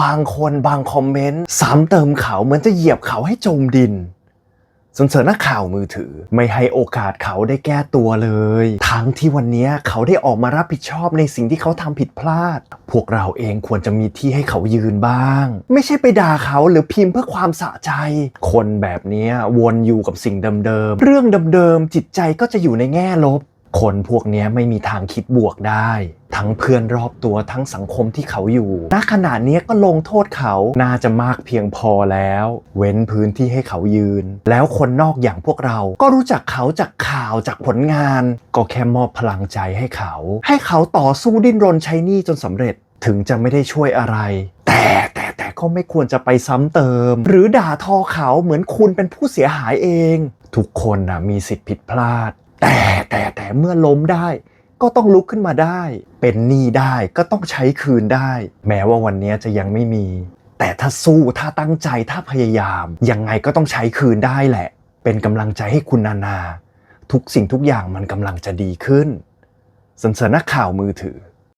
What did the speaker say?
บางคนบางคอมเมนต์ซ้ำเติมเขาเหมือนจะเหยียบเขาให้จมดินส่วนเสริญนักข่าวมือถือ ไม่ให้โอกาสเขาได้แก้ตัวเลย ทั้งที่วันนี้เขาได้ออกมารับผิดชอบในสิ่งที่เขาทำผิดพลาด พวกเราเองควรจะมีที่ให้เขายืนบ้าง ไม่ใช่ไปด่าเขาหรือพิมพ์เพื่อความสะใจ คนแบบนี้วนอยู่กับสิ่งเดิมๆเรื่องเดิมๆจิตใจก็จะอยู่ในแง่ลบ คนพวกนี้ไม่มีทางคิดบวกได้ ทั้งเพื่อนรอบตัวทั้งสังคมที่เขาอยู่ณขณะนี้ก็ลงโทษเขาน่าจะมากเพียงพอแล้ว เว้นพื้นที่ให้เขายืน แล้วคนนอกอย่างพวกเราก็รู้จักเขาจากข่าวจากผลงาน ก็แค่มอบพลังใจให้เขา ให้เขาต่อสู้ดิ้นรนใช้หนี้จนสำเร็จถึงจะไม่ได้ช่วยอะไร แต่แต่แต่ก็ไม่ควรจะไปซ้ำเติม หรือด่าทอเขาเหมือนคุณเป็นผู้เสียหายเอง ทุกคนนะมีสิทธิ์ผิดพลาด แต่แต่แต่เมื่อล้มได้ ก็ต้องลุกขึ้นมาได้ เป็นหนี้ได้ก็ต้องใช้คืนได้ แม้ว่าวันนี้จะยังไม่มี แต่ถ้าสู้ถ้าตั้งใจถ้าพยายาม ยังไงก็ต้องใช้คืนได้แหละ เป็นกำลังใจให้คุณนานา ทุกสิ่งทุกอย่างมันกำลังจะดีขึ้นสันสนักข่าวมือถือ